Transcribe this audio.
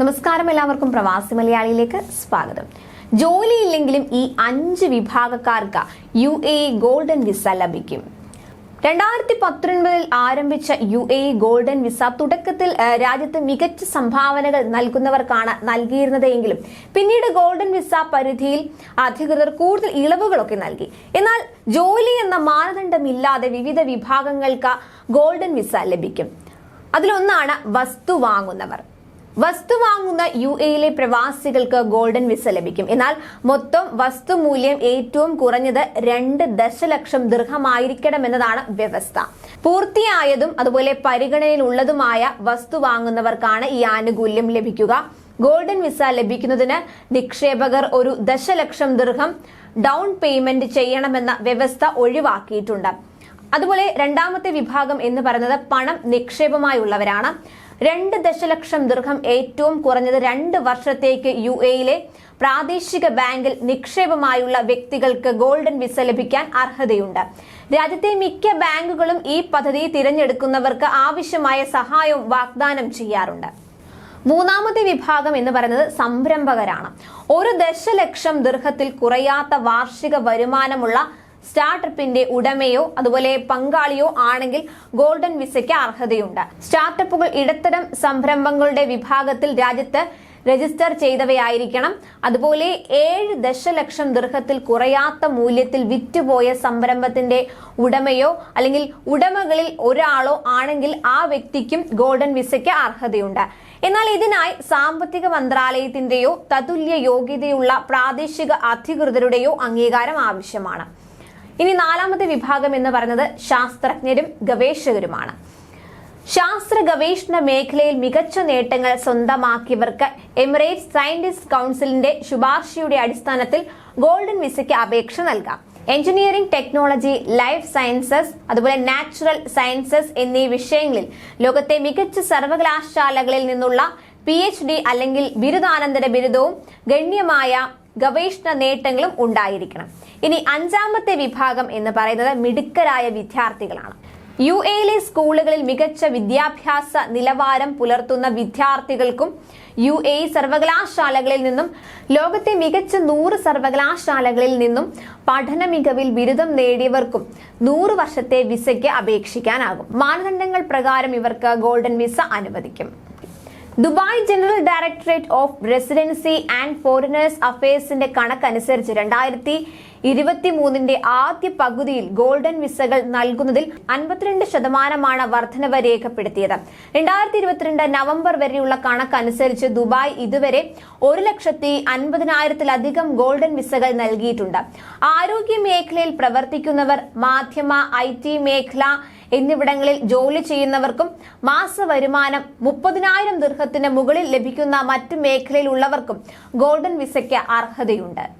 നമസ്കാരം എല്ലാവർക്കും പ്രവാസി മലയാളിയിലേക്ക് സ്വാഗതം. ജോലിയില്ലെങ്കിലും ഈ അഞ്ച് വിഭാഗക്കാർക്ക് യു എ ഗോൾഡൻ വിസ ലഭിക്കും. രണ്ടായിരത്തി പത്തൊൻപതിൽ ആരംഭിച്ച യു എ ഗോൾഡൻ വിസ തുടക്കത്തിൽ രാജ്യത്ത് മികച്ച സംഭാവനകൾ നൽകുന്നവർക്കാണ് നൽകിയിരുന്നത് എങ്കിലും പിന്നീട് ഗോൾഡൻ വിസ പരിധിയിൽ അധികൃതർ കൂടുതൽ ഇളവുകളൊക്കെ നൽകി. എന്നാൽ ജോലി എന്ന മാനദണ്ഡമില്ലാതെ വിവിധ വിഭാഗങ്ങൾക്ക് ഗോൾഡൻ വിസ ലഭിക്കും. അതിലൊന്നാണ് വസ്തു വാങ്ങുന്നവർ. വസ്തു വാങ്ങുന്ന യു എയിലെ പ്രവാസികൾക്ക് ഗോൾഡൻ വിസ ലഭിക്കും. എന്നാൽ മൊത്തം വസ്തു മൂല്യം ഏറ്റവും കുറഞ്ഞത് രണ്ട് ദശലക്ഷം ദീർഘമായിരിക്കണമെന്നതാണ് വ്യവസ്ഥ. പൂർത്തിയായതും അതുപോലെ പരിഗണനയിലുള്ളതുമായ വസ്തു വാങ്ങുന്നവർക്കാണ് ഈ ആനുകൂല്യം ലഭിക്കുക. ഗോൾഡൻ വിസ ലഭിക്കുന്നതിന് നിക്ഷേപകർ ഒരു ദശലക്ഷം ദീർഘം ഡൗൺ പേയ്മെന്റ് ചെയ്യണമെന്ന വ്യവസ്ഥ ഒഴിവാക്കിയിട്ടുണ്ട്. അതുപോലെ രണ്ടാമത്തെ വിഭാഗം എന്ന് പറയുന്നത് പണം നിക്ഷേപമായുള്ളവരാണ്. രണ്ട് ദശലക്ഷം ദീർഘം ഏറ്റവും കുറഞ്ഞത് രണ്ട് വർഷത്തേക്ക് യു എയിലെ പ്രാദേശിക ബാങ്കിൽ നിക്ഷേപമായുള്ള വ്യക്തികൾക്ക് ഗോൾഡൻ വിസ ലഭിക്കാൻ അർഹതയുണ്ട്. രാജ്യത്തെ മിക്ക ബാങ്കുകളും ഈ പദ്ധതി തിരഞ്ഞെടുക്കുന്നവർക്ക് ആവശ്യമായ സഹായവും വാഗ്ദാനം ചെയ്യാറുണ്ട്. മൂന്നാമത്തെ വിഭാഗം എന്ന് പറയുന്നത് സംരംഭകരാണ്. ഒരു ദശലക്ഷം ദീർഘത്തിൽ കുറയാത്ത വാർഷിക വരുമാനമുള്ള സ്റ്റാർട്ടപ്പിന്റെ ഉടമയോ അതുപോലെ പങ്കാളിയോ ആണെങ്കിൽ ഗോൾഡൻ വിസയ്ക്ക് അർഹതയുണ്ട്. സ്റ്റാർട്ടപ്പുകൾ ഇടത്തരം സംരംഭങ്ങളുടെ വിഭാഗത്തിൽ രാജ്യത്ത് രജിസ്റ്റർ ചെയ്തവയായിരിക്കണം. അതുപോലെ ഏഴ് ദശലക്ഷം ദീർഘത്തിൽ കുറയാത്ത മൂല്യത്തിൽ വിറ്റുപോയ സംരംഭത്തിന്റെ ഉടമയോ അല്ലെങ്കിൽ ഉടമകളിൽ ഒരാളോ ആണെങ്കിൽ ആ വ്യക്തിക്കും ഗോൾഡൻ വിസയ്ക്ക് അർഹതയുണ്ട്. എന്നാൽ ഇതിനായി സാമ്പത്തിക മന്ത്രാലയത്തിന്റെയോ തതുല്യ യോഗ്യതയുള്ള പ്രാദേശിക അധികൃതരുടെയോ അംഗീകാരം ആവശ്യമാണ്. ഇനി നാലാമത്തെ വിഭാഗം എന്ന് പറയുന്നത് ശാസ്ത്രജ്ഞരും ഗവേഷകരുമാണ്. ശാസ്ത്ര ഗവേഷണ മേഖലയിൽ മികച്ച നേട്ടങ്ങൾ സ്വന്തമാക്കിയവർക്ക് എമിറേറ്റ്സ് സയന്റിസ്റ്റ് കൗൺസിലിന്റെ ശുപാർശയുടെ അടിസ്ഥാനത്തിൽ ഗോൾഡൻ വിസയ്ക്ക് അപേക്ഷ നൽകാം. എഞ്ചിനീയറിംഗ് ടെക്നോളജി ലൈഫ് സയൻസസ് അതുപോലെ നാച്ചുറൽ സയൻസസ് എന്നീ വിഷയങ്ങളിൽ ലോകത്തെ മികച്ച സർവകലാശാലകളിൽ നിന്നുള്ള പി എച്ച് ഡി അല്ലെങ്കിൽ ബിരുദാനന്തര ബിരുദവും ഗണ്യമായ ഗവേഷണ നേട്ടങ്ങളും ഉണ്ടായിരിക്കണം. ഇനി അഞ്ചാമത്തെ വിഭാഗം എന്ന് പറയുന്നത് മിടുക്കരായ വിദ്യാർത്ഥികളാണ്. യു എയിലെ സ്കൂളുകളിൽ മികച്ച വിദ്യാഭ്യാസ നിലവാരം പുലർത്തുന്ന വിദ്യാർത്ഥികൾക്കും യു എ സർവകലാശാലകളിൽ നിന്നും ലോകത്തെ മികച്ച നൂറ് സർവകലാശാലകളിൽ നിന്നും പഠന മികവിൽ ബിരുദം നേടിയവർക്കും നൂറ് വർഷത്തെ വിസയ്ക്ക് അപേക്ഷിക്കാനാകും. മാനദണ്ഡങ്ങൾ പ്രകാരം ഇവർക്ക് ഗോൾഡൻ വിസ അനുവദിക്കും. Dubai general directorate of residency and foreigners അഫയേഴ്സിന്റെ കണക്കനുസരിച്ച് രണ്ടായിരത്തി ഇരുപത്തി മൂന്നിന്റെ ആദ്യ പകുതിയിൽ ഗോൾഡൻ വിസകൾ നൽകുന്നതിൽ അൻപത്തിരണ്ട് ശതമാനമാണ് വർധനവ് രേഖപ്പെടുത്തിയത്. രണ്ടായിരത്തി ഇരുപത്തിരണ്ട് നവംബർ വരെയുള്ള കണക്കനുസരിച്ച് ദുബായ് ഇതുവരെ ഒരു ലക്ഷത്തി അൻപതിനായിരത്തിലധികം ഗോൾഡൻ വിസകൾ നൽകിയിട്ടുണ്ട്. ആരോഗ്യ മേഖലയിൽ പ്രവർത്തിക്കുന്നവർ മാധ്യമ ഐ ടി മേഖല എന്നിവിടങ്ങളിൽ ജോലി ചെയ്യുന്നവർക്കും മാസ വരുമാനം മുപ്പതിനായിരം ദീർഘത്തിന് മുകളിൽ ലഭിക്കുന്ന മറ്റ് മേഖലയിലുള്ളവർക്കും ഗോൾഡൻ വിസയ്ക്ക് അർഹതയുണ്ട്.